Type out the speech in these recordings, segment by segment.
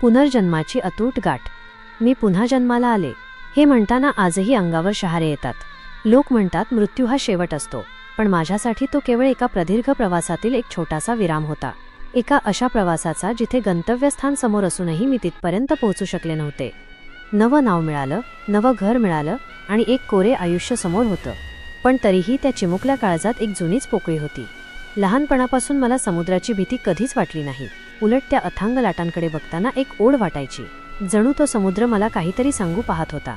पुनर्जन्माची अतूट गाठ. मी पुन्हा जन्माला आले. हे म्हणताना आजही अंगावर शहारे येतात. लोक म्हणतात मृत्यू हा शेवट असतो. पण माझ्यासाठी तो केवळ एका प्रदीर्घ प्रवासातील एक छोटासा विराम होता. एका अशा प्रवासाचा जिथे गंतव्यस्थान समोर असूनही मी तिथपर्यंत पोहोचू शकले नव्हते. नवं नाव मिळालं नवं घर मिळालं आणि एक कोरे आयुष्य समोर होतं. पण तरीही त्या चिमुकल्या काळजात एक जुनीच पोकळी होती. लहानपणापासून मला समुद्राची भीती कधीच वाटली नाही. उलट त्या अथांग लाटांकडे बघताना एक ओढ वाटायची. जणू तो समुद्र मला काहीतरी सांगू पाहत होता.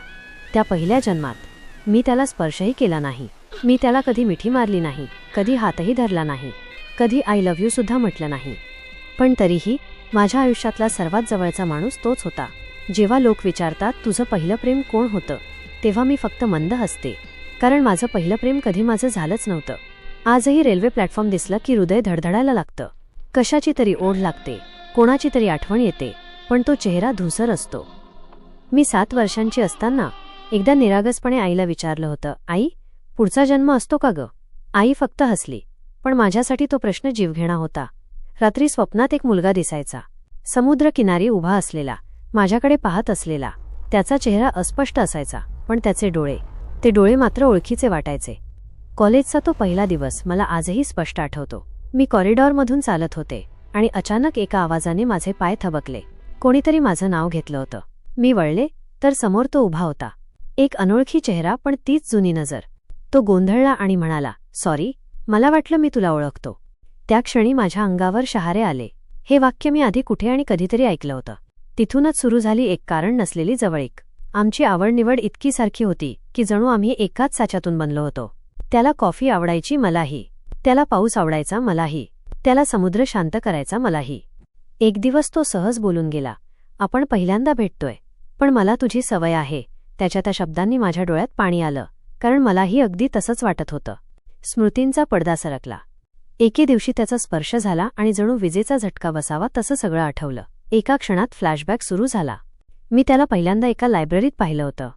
त्या पहिल्या जन्मात मी त्याला स्पर्शही केला नाही. मी त्याला कधी मिठी मारली नाही कधी हातही धरला नाही कधी आय लव्ह यू सुद्धा म्हटलं नाही. पण तरीही माझ्या आयुष्यातला सर्वात जवळचा माणूस तोच होता. जेव्हा लोक विचारतात तुझं पहिलं प्रेम कोण होतं? तेव्हा मी फक्त मंद हसते. कारण माझं पहिलं प्रेम कधी माझं झालंच नव्हतं. आजही रेल्वे प्लॅटफॉर्म दिसलं की हृदय धडधडायला लागतं. कशाची तरी ओढ लागते कोणाची तरी आठवण येते पण तो चेहरा धुसर असतो. मी सात वर्षांची असताना एकदा निरागसपणे आईला विचारलं होतं आई पुढचा जन्म असतो का ग? आई फक्त हसली पण माझ्यासाठी तो प्रश्न जीवघेणा होता. रात्री स्वप्नात एक मुलगा दिसायचा. समुद्रकिनारी उभा असलेला माझ्याकडे पाहत असलेला. त्याचा चेहरा अस्पष्ट असायचा पण त्याचे डोळे ते डोळे मात्र ओळखीचे वाटायचे. कॉलेजचा तो पहिला दिवस मला आजही स्पष्ट आठवतो. मी कॉरिडॉरमधून चालत होते आणि अचानक एका आवाजाने माझे पाय थबकले. कोणीतरी माझं नाव घेतलं होतं. मी वळले तर समोर तो उभा होता. एक अनोळखी चेहरा पण तीच जुनी नजर. तो गोंधळला आणि म्हणाला सॉरी मला वाटलं मी तुला ओळखतो. त्या क्षणी माझ्या अंगावर शहारे आले. हे वाक्य मी आधी कुठे आणि कधीतरी ऐकलं होतं. तिथूनच सुरू झाली एक कारण नसलेली जवळीक. आमची आवडनिवड इतकी सारखी होती की जणू आम्ही एकाच साच्यातून बनलो होतो. त्याला कॉफी आवडायची मलाही. त्याला पाऊस आवडायचा मलाही. त्याला समुद्र शांत करायचा मलाही. एक दिवस तो सहज बोलून गेला आपण पहिल्यांदा भेटतोय पण मला तुझी सवय आहे. त्याच्या त्या शब्दांनी माझ्या डोळ्यात पाणी आलं कारण मलाही अगदी तसंच वाटत होतं. स्मृतींचा पडदा सरकला. एके दिवशी त्याचा स्पर्श झाला आणि जणू विजेचा झटका बसावा तसं सगळं आठवलं. एका क्षणात फ्लॅशबॅक सुरू झाला. मी त्याला पहिल्यांदा एका लायब्ररीत पाहिलं होतं.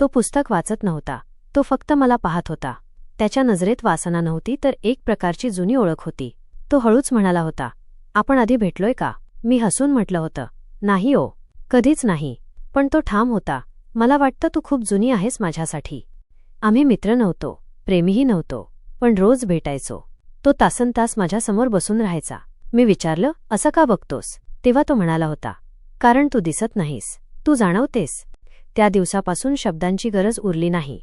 तो पुस्तक वाचत नव्हता. तो फक्त मला पाहत होता. त्याच्या नजरेत वासना नव्हती तर एक प्रकारची जुनी ओळख होती. तो हळूच म्हणाला होता आपण आधी भेटलोय का? मी हसून म्हटलं होतं. नाही ओ कधीच नाही. पण तो ठाम होता. मला वाटतं तू खूप जुनी आहेस माझ्यासाठी. आम्ही मित्र नव्हतो प्रेमीही नव्हतो पण रोज भेटायचो. तो तासनतास माझ्यासमोर बसून राहायचा. मी विचारलं असं का बघतोस? तेव्हा तो म्हणाला होता कारण तू दिसत नाहीस. तू जाणवतेस. त्या दिवसापासून शब्दांची गरज उरली नाही.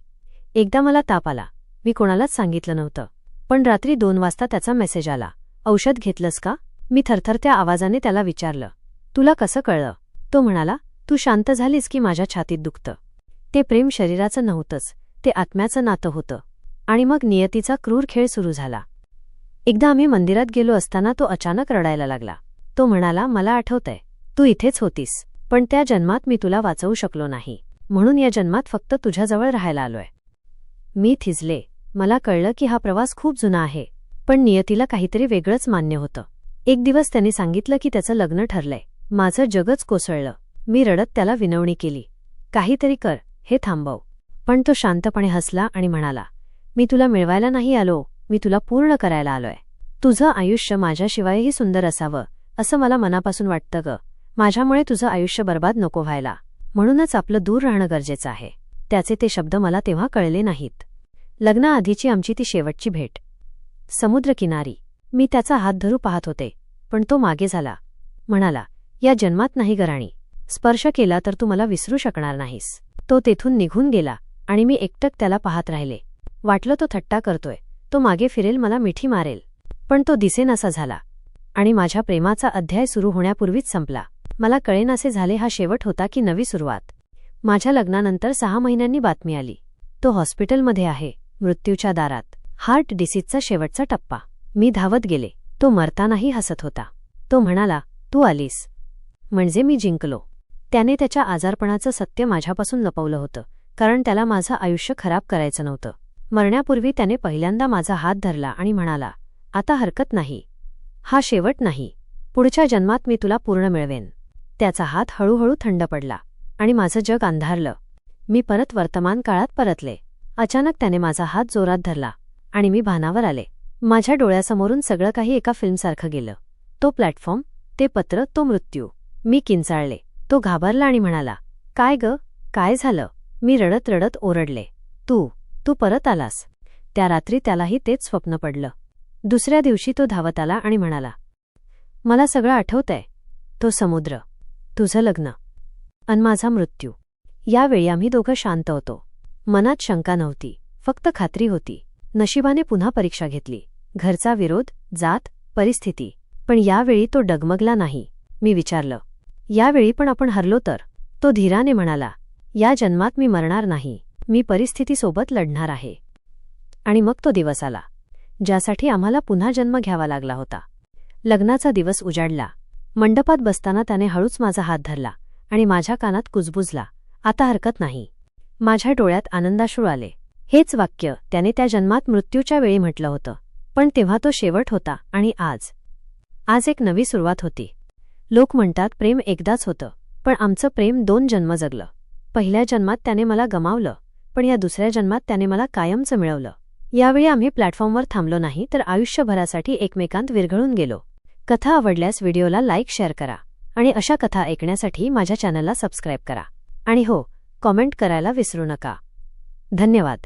एकदा मला ताप आला. मी कोणालाच सांगितलं नव्हतं. पण रात्री दोन वाजता त्याचा मेसेज आला. औषध घेतलंस का? मी थरथरत्या आवाजाने त्याला विचारलं. तुला कसं कळलं? तो म्हणाला तू शांत झालीस की माझ्या छातीत दुखतं. ते प्रेम शरीराचं नव्हतंच ते आत्म्याचं नातं होतं. आणि मग नियतीचा क्रूर खेळ सुरू झाला. एकदा आम्ही मंदिरात गेलो असताना तो अचानक रडायला लागला. तो म्हणाला मला आठवतंय तू इथेच होतीस पण त्या जन्मात मी तुला वाचवू शकलो नाही. म्हणून या जन्मात फक्त तुझ्याजवळ राहायला आलोय. मी थिजले. मला कळलं की हा प्रवास खूप जुना आहे पण नियतीला काहीतरी वेगळंच मान्य होतं. एक दिवस त्यांनी सांगितलं की त्याचं लग्न ठरलंय. माझं जगच कोसळलं. मी रडत त्याला विनवणी केली. काहीतरी कर हे थांबव. पण तो शांतपणे हसला आणि म्हणाला मी तुला मिळवायला नाही आलो मी तुला पूर्ण करायला आलोय. तुझं आयुष्य माझ्याशिवायही सुंदर असावं असं मला मनापासून वाटतं ग. माझ्यामुळे तुझं आयुष्य बर्बाद नको व्हायला. म्हणूनच आपलं दूर राहणं गरजेचं आहे. त्याचे ते शब्द मला तेव्हा कळले नाहीत. लग्नाआधीची आमची ती शेवटची भेट. समुद्रकिनारी. मी त्याचा हात धरू पाहत होते पण तो मागे झाला. म्हणाला या जन्मात नाही गराणी स्पर्श केला तर तू मला विसरू शकणार नाहीस. तो तेथून निघून गेला आणि मी एकटक त्याला पाहत राहिले. वाटलं तो थट्टा करतोय तो मागे फिरेल मला मिठी मारेल. पण तो दिसेनासा झाला आणि माझ्या प्रेमाचा अध्याय सुरू होण्यापूर्वीच संपला. मला कळेनासे झाले हा शेवट होता की नवी सुरुवात. माझ्या लग्नानंतर सहा महिन्यांनी बातमी आली. तो हॉस्पिटलमध्ये आहे. मृत्यूच्या दारात. हार्ट डिसीजचा शेवटचा टप्पा. मी धावत गेले. तो मरतानाही हसत होता. तो म्हणाला तू आलीस. म्हणजे मी जिंकलो. त्याने त्याच्या आजारपणाचं सत्य माझ्यापासून लपवलं होतं कारण त्याला माझं आयुष्य खराब करायचं नव्हतं. मरण्यापूर्वी त्याने पहिल्यांदा माझा हात धरला आणि म्हणाला आता हरकत नाही. हा शेवट नाही. पुढच्या जन्मात मी तुला पूर्ण मिळवेन. त्याचा हात हळूहळू थंड पडला आणि माझं जग अंधारलं. मी परत वर्तमान काळात परतले. अचानक त्याने माझा हात जोरात धरला आणि मी भानावर आले. माझ्या डोळ्यासमोरून सगळं काही एका फिल्मसारखं गेलं. तो प्लॅटफॉर्म ते पत्र तो मृत्यू. मी किंचाळले. तो घाबरला आणि म्हणाला काय ग? काय झालं? मी रडत रडत ओरडले. तू तू परत आलास. त्या रात्री त्यालाही तेच स्वप्न पडलं. दुसऱ्या दिवशी तो धावत आला आणि म्हणाला मला सगळं आठवतंय. तो समुद्र. तुझं लग्न. अन माझा मृत्यू. यावेळी आम्ही दोघं शांत होतो. मनात शंका नव्हती. फक्त खात्री होती. नशिबाने पुन्हा परीक्षा घेतली. घरचा विरोध जात परिस्थिती. पण यावेळी तो डगमगला नाही. मी विचारलं. यावेळी पण आपण हरलो तर? तो धीराने म्हणाला. या जन्मात मी मरणार नाही. मी परिस्थितीसोबत लढणार आहे. आणि मग तो दिवस आला. ज्यासाठी आम्हाला पुन्हा जन्म घ्यावा लागला होता. लग्नाचा दिवस उजाडला. मंडपात बसताना त्याने हळूच माझा हात धरला आणि माझ्या कानात कुजबुजला. आता हरकत नाही. माझ्या डोळ्यात आनंदाश्रू आले. हेच वाक्य त्याने त्या जन्मात मृत्यूच्या वेळी म्हटलं होतं. पण तेव्हा तो शेवट होता आणि आज. आज एक नवी सुरुवात होती. लोक म्हणतात प्रेम एकदाच होतं. पण आमचं प्रेम दोन जन्म जगलं. पहिल्या जन्मात त्याने मला गमावलं. पण या दुसऱ्या जन्मात त्याने मला कायमचं मिळवलं. यावेळी आम्ही प्लॅटफॉर्मवर थांबलो नाही तर आयुष्यभरासाठी एकमेकांत विरघळून गेलो. कथा आवडल्यास व्हिडिओला लाईक शेअर करा. आणि अशा कथा ऐकण्यासाठी माझ्या चॅनलला सबस्क्राईब करा. आणि हो कॉमेंट करायला विसरू नका. धन्यवाद.